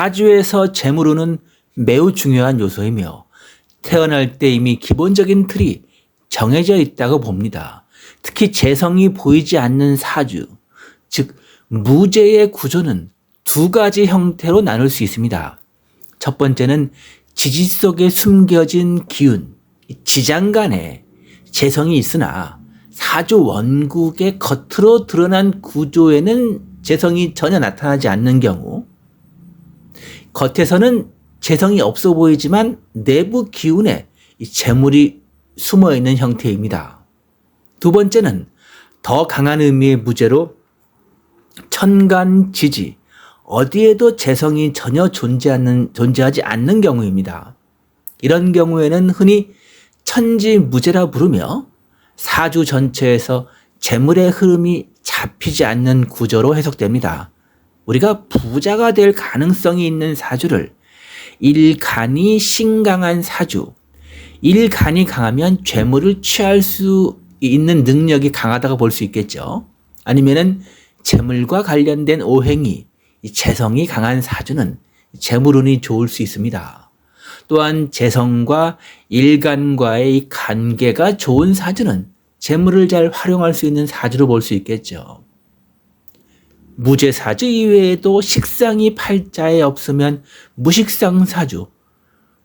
사주에서 재물운은 매우 중요한 요소이며 태어날 때 이미 기본적인 틀이 정해져 있다고 봅니다. 특히 재성이 보이지 않는 사주, 즉 무재의 구조는 두 가지 형태로 나눌 수 있습니다. 첫 번째는 지지 속에 숨겨진 기운, 지장간에 재성이 있으나 사주 원국의 겉으로 드러난 구조에는 재성이 전혀 나타나지 않는 경우, 겉에서는 재성이 없어 보이지만 내부 기운에 재물이 숨어 있는 형태입니다. 두 번째는 더 강한 의미의 무죄로 천간 지지, 어디에도 재성이 전혀 존재하는, 존재하지 않는 경우입니다. 이런 경우에는 흔히 천지 무죄라 부르며 사주 전체에서 재물의 흐름이 잡히지 않는 구조로 해석됩니다. 우리가 부자가 될 가능성이 있는 사주를 일간이 신강한 사주, 일간이 강하면 재물을 취할 수 있는 능력이 강하다고 볼 수 있겠죠. 아니면은 재물과 관련된 오행이 재성이 강한 사주는 재물운이 좋을 수 있습니다. 또한 재성과 일간과의 관계가 좋은 사주는 재물을 잘 활용할 수 있는 사주로 볼 수 있겠죠. 무제사주 이외에도 식상이 팔자에 없으면 무식상 사주,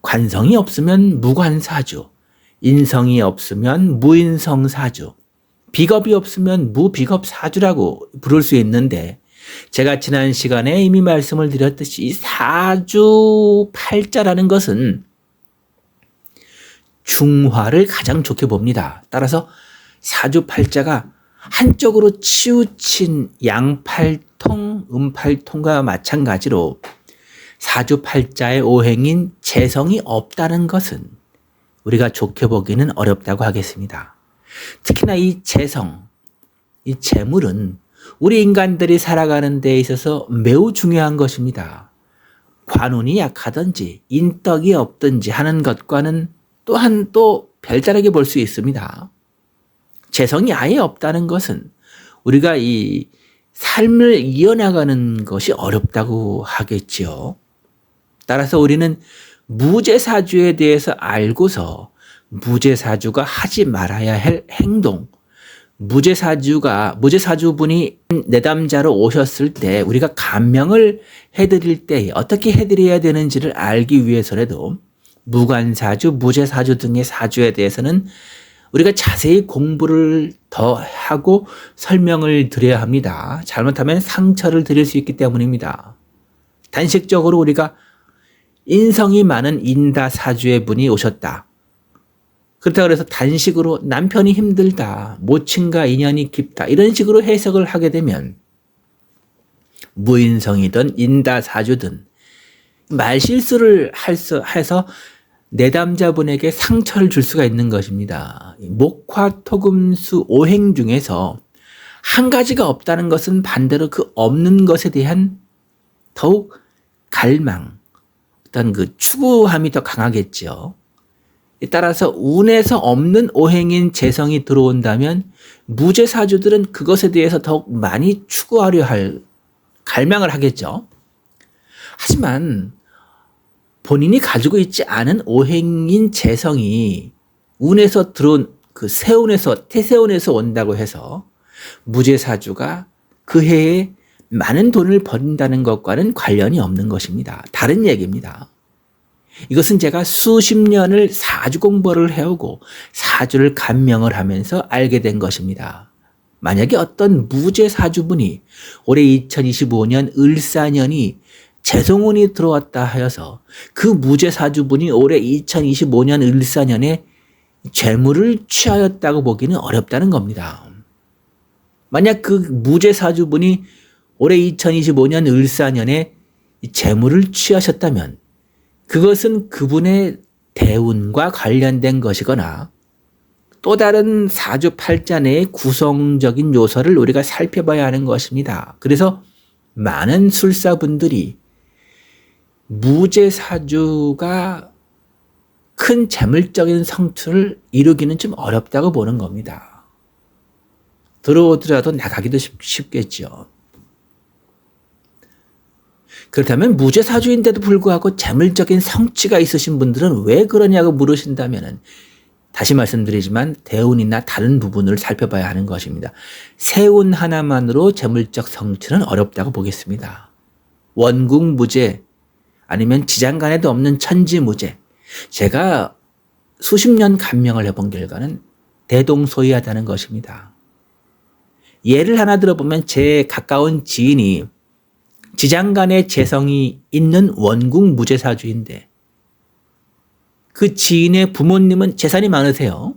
관성이 없으면 무관사주, 인성이 없으면 무인성 사주, 비겁이 없으면 무비겁 사주라고 부를 수 있는데 제가 지난 시간에 이미 말씀을 드렸듯이 사주 팔자라는 것은 중화를 가장 좋게 봅니다. 따라서 사주 팔자가 한쪽으로 치우친 양팔통, 음팔통과 마찬가지로 사주팔자의 오행인 재성이 없다는 것은 우리가 좋게 보기는 어렵다고 하겠습니다. 특히나 이 재성, 이 재물은 우리 인간들이 살아가는 데 있어서 매우 중요한 것입니다. 관운이 약하든지 인덕이 없든지 하는 것과는 또한 또 별다르게 볼 수 있습니다. 재성이 아예 없다는 것은 우리가 이 삶을 이어나가는 것이 어렵다고 하겠지요. 따라서 우리는 무제사주에 대해서 알고서 무제사주가 하지 말아야 할 행동, 무제사주가 무제사주분이 내담자로 오셨을 때 우리가 감명을 해드릴 때 어떻게 해드려야 되는지를 알기 위해서라도 무관사주, 무제사주 등의 사주에 대해서는 우리가 자세히 공부를 더 하고 설명을 드려야 합니다. 잘못하면 상처를 드릴 수 있기 때문입니다. 단식적으로 우리가 인성이 많은 인다 사주의 분이 오셨다. 그렇다고 해서 단식으로 남편이 힘들다, 모친과 인연이 깊다, 이런 식으로 해석을 하게 되면 무인성이든 인다 사주든 말실수를 해서 내담자분에게 상처를 줄 수가 있는 것입니다. 목화 토금수 오행 중에서 한 가지가 없다는 것은 반대로 그 없는 것에 대한 더욱 갈망, 어떤 그 추구함이 더 강하겠죠. 따라서 운에서 없는 오행인 재성이 들어온다면 무제사주들은 그것에 대해서 더욱 많이 추구하려 할 갈망을 하겠죠. 하지만 본인이 가지고 있지 않은 오행인 재성이 운에서 들어온 그 세운에서 태세운에서 온다고 해서 무제사주가 그 해에 많은 돈을 번다는 것과는 관련이 없는 것입니다. 다른 얘기입니다. 이것은 제가 수십 년을 사주 공부를 해오고 사주를 감명을 하면서 알게 된 것입니다. 만약에 어떤 무제 사주분이 올해 2025년 을사년이 재성운이 들어왔다 하여서 그 무제 사주분이 올해 2025년 을사년에 재물을 취하였다고 보기는 어렵다는 겁니다. 만약 그 무제 사주분이 올해 2025년 을사년에 재물을 취하셨다면 그것은 그분의 대운과 관련된 것이거나 또 다른 사주 팔자 내의 구성적인 요소를 우리가 살펴봐야 하는 것입니다. 그래서 많은 술사분들이 무제사주가 큰 재물적인 성투를 이루기는 좀 어렵다고 보는 겁니다. 들어오더라도 나가기도 쉽겠죠. 그렇다면 무죄사주인데도 불구하고 재물적인 성취가 있으신 분들은 왜 그러냐고 물으신다면은 다시 말씀드리지만 대운이나 다른 부분을 살펴봐야 하는 것입니다. 세운 하나만으로 재물적 성취는 어렵다고 보겠습니다. 원국 무죄 아니면 지장간에도 없는 천지 무죄. 제가 수십 년 감명을 해본 결과는 대동소이하다는 것입니다. 예를 하나 들어보면 제 가까운 지인이 지장간의 재성이 있는 원국 무죄사주인데 그 지인의 부모님은 재산이 많으세요.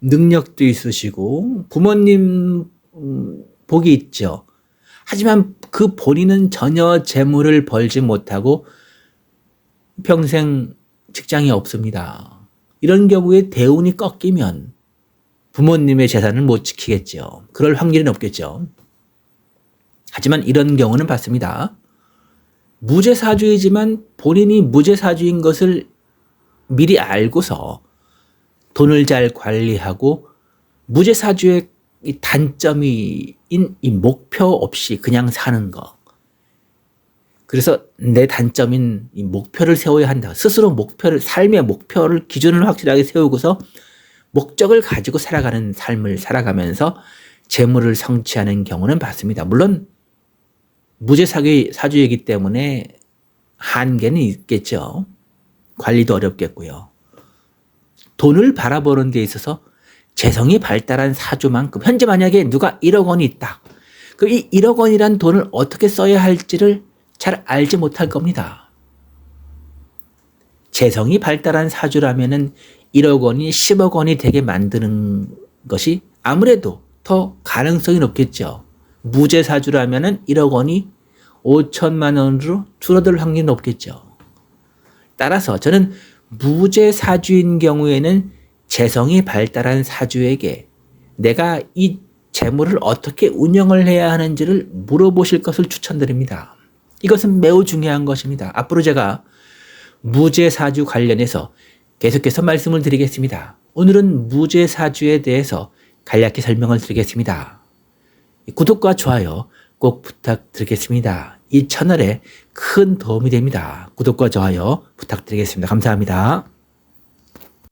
능력도 있으시고 부모님 음, 복이 있죠. 하지만 그 본인은 전혀 재물을 벌지 못하고 평생 직장이 없습니다. 이런 경우에 대운이 꺾이면 부모님의 재산을 못 지키겠죠. 그럴 확률이 높겠죠. 하지만 이런 경우는 봤습니다. 무죄사주이지만 본인이 무죄사주인 것을 미리 알고서 돈을 잘 관리하고 무죄사주의 단점인 이 목표 없이 그냥 사는 거. 그래서 내 단점인 이 목표를 세워야 한다. 스스로 목표를, 삶의 목표를, 기준을 확실하게 세우고서 목적을 가지고 살아가는 삶을 살아가면서 재물을 성취하는 경우는 봤습니다. 물론 무죄 사기 사주이기 때문에 한계는 있겠죠. 관리도 어렵겠고요. 돈을 바라보는 데 있어서 재성이 발달한 사주만큼 현재 만약에 누가 1억 원이 있다. 그럼 이 1억 원이란 돈을 어떻게 써야 할지를 잘 알지 못할 겁니다. 재성이 발달한 사주라면은 1억 원이 10억 원이 되게 만드는 것이 아무래도 더 가능성이 높겠죠. 무죄 사주라면은 1억 원이 5천만 원으로 줄어들 확률이 높겠죠. 따라서 저는 무죄 사주인 경우에는 재성이 발달한 사주에게 내가 이 재물을 어떻게 운영을 해야 하는지를 물어보실 것을 추천드립니다. 이것은 매우 중요한 것입니다. 앞으로 제가 무죄 사주 관련해서 계속해서 말씀을 드리겠습니다. 오늘은 무죄 사주에 대해서 간략히 설명을 드리겠습니다. 구독과 좋아요 꼭 부탁드리겠습니다. 이 채널에 큰 도움이 됩니다. 구독과 좋아요 부탁드리겠습니다. 감사합니다.